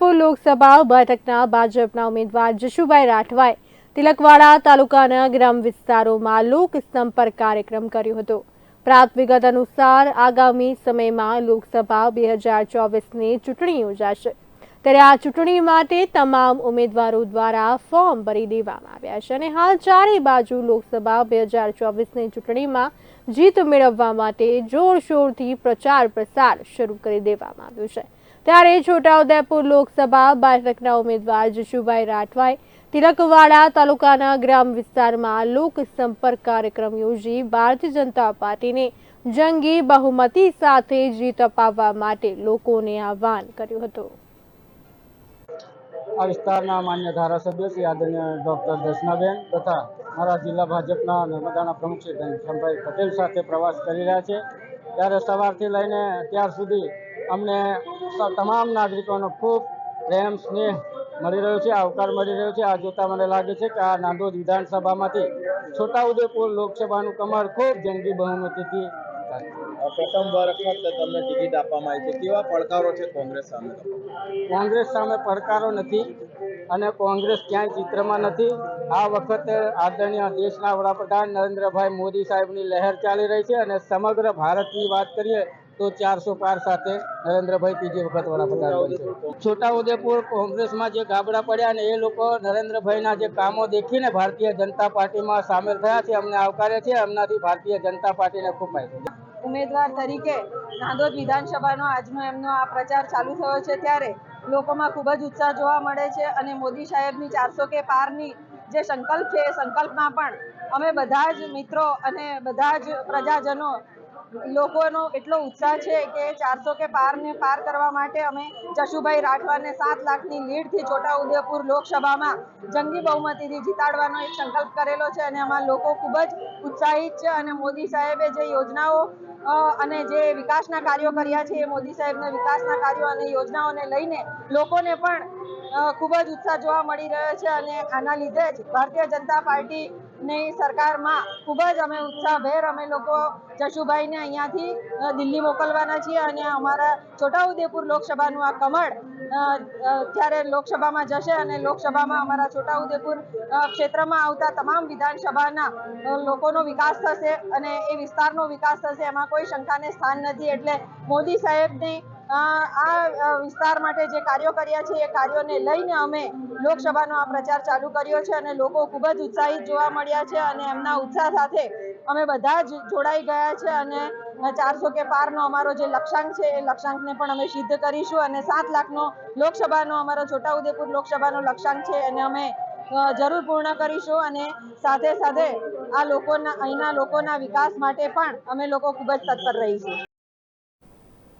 લોકસભા બેઠકના ભાજપના ઉમેદવાર જશુભાઈ રાઠવાએ તિલકવાડા તાલુકાના ગ્રામ વિસ્તારોમાં લોક સંપર્ક કાર્યક્રમ કર્યો હતો. પ્રાપ્ત વિગત અનુસાર આગામી સમયમાં લોકસભા બે હજાર ચોવીસની ચૂંટણી યોજાશે. ત્યારે આ ચૂંટણી માટે તમામ ઉમેદવારો દ્વારા ફોર્મ ભરી દેવામાં આવ્યા છે અને હાલ ચારેય બાજુ લોકસભા બે હજાર ચોવીસની ચૂંટણીમાં જીત મેળવવા માટે જોરશોરથી પ્રચાર પ્રસાર શરૂ કરી દેવામાં આવ્યો છે. ત્યારે છોટાઉદેપુર લોકસભા બેઠકના ઉમેદવાર જશુભાઈ રાઠવાએ તિલકવાડા તાલુકાના ગ્રામ વિસ્તારમાં લોક સંપર્ક કાર્યક્રમ યોજી ભારતીય જનતા પાર્ટીને જંગી બહુમતી સાથે જીત અપાવવા માટે લોકોને આહવાન કર્યું હતું. આ વિસ્તારના માન્ય ધારાસભ્ય શ્રી આદરણીય ડૉક્ટર દર્શનાબેન તથા મારા જિલ્લા ભાજપના નર્મદાના પ્રમુખ શ્રી ઘનશ્યામભાઈ પટેલ સાથે પ્રવાસ કરી રહ્યા છે. ત્યારે સવારથી લઈને અત્યાર સુધી અમને તમામ નાગરિકોનો ખૂબ પ્રેમ સ્નેહ મળી રહ્યો છે આવકાર મળી રહ્યો છે. આ જોતા મને લાગે છે કે આ નાંદોદ વિધાનસભામાંથી છોટાઉદેપુર લોકસભાનું કમર ખૂબ જંગી બહુમતીથી આ પ્રથમ વખત તમને ટિકિટ આપવામાં આવી છે. કેવા પડકારો છે કોંગ્રેસ સામે? કોંગ્રેસ સામે પડકારો નથી અને કોંગ્રેસ ક્યાંય ચિત્રમાં નથી. આ વખતે આદરણીય દેશના વડાપ્રધાન નરેન્દ્રભાઈ મોદી સાહેબની લહેર ચાલી રહી છે અને સમગ્ર ભારતની વાત કરીએ તો ચારસો પાર સાથે નરેન્દ્રભાઈ ત્રીજી વખત વડાપ્રધાન બનશે છોટાઉદેપુર કોંગ્રેસમાં જે ગાબડા પડ્યા ને એ લોકો નરેન્દ્રભાઈના જે કામો દેખીને ભારતીય જનતા પાર્ટીમાં સામેલ થયા છે, અમને આવકારે છે, એમનાથી ભારતીય જનતા પાર્ટીને ખૂબ ફાયદો ઉમેદવાર તરીકે નાંદોદ વિધાનસભાનો આજનો એમનો આ પ્રચાર ચાલુ થયો છે ત્યારે લોકોમાં ખૂબ જ ઉત્સાહ જોવા મળે છે અને મોદી સાહેબની ચારસો કે પારની જે સંકલ્પ છે એ સંકલ્પમાં પણ અમે બધા જ મિત્રો અને બધા જ પ્રજાજનો લોકોનો એટલો ઉત્સાહ છે કે ચારસો કે પારને પાર કરવા માટે અમે જશુભાઈ રાઠવાને સાત લાખની લીડથી છોટાઉદેપુર લોકસભામાં જંગી બહુમતીથી જીતાડવાનો એક સંકલ્પ કરેલો છે અને આમાં લોકો ખૂબ જ ઉત્સાહિત છે અને મોદી સાહેબે જે યોજનાઓ અને જે વિકાસના કાર્યો કર્યા છે એ મોદી સાહેબના વિકાસના કાર્યો અને યોજનાઓને લઈને લોકોને પણ ખૂબ જ ઉત્સાહ જોવા મળી રહ્યો છે અને આના લીધે જ ભારતીય જનતા પાર્ટીની સરકારમાં ખૂબ જ અમે ઉત્સાહભેર અમે લોકો જશુભાઈને અહીંયાથી દિલ્હી મોકલવાના છીએ અને અમારા છોટાઉદેપુર લોકસભાનું આ કમળ ત્યારે લોકસભામાં જશે અને લોકસભામાં અમારા છોટાઉદેપુર ક્ષેત્રમાં આવતા તમામ વિધાનસભાના લોકોનો વિકાસ થશે અને એ વિસ્તારનો વિકાસ થશે, એમાં કોઈ શંકાને સ્થાન નથી. એટલે મોદી સાહેબની આ વિસ્તાર માટે જે કાર્યો કર્યા છે, એ કાર્યોને લઈને અમે લોકસભાનો આ પ્રચાર ચાલુ કર્યો છે અને લોકો ખૂબ જ ઉત્સાહિત જોવા મળ્યા છે અને એમના ઉત્સાહ સાથે અમે બધા જ જોડાઈ ગયા છે અને ચારસો કે પારનો અમારો જે લક્ષ્યાંક છે, એ લક્ષ્યાંકને પણ અમે સિદ્ધ કરીશું અને સાત લાખનો લોકસભાનો અમારો છોટાઉદેપુર લોકસભાનો લક્ષ્યાંક છે, એને અમે જરૂર પૂર્ણ કરીશું અને સાથે સાથે આ લોકોના, અહીંના લોકોના વિકાસ માટે પણ અમે લોકો ખૂબ જ તત્પર રહીશું.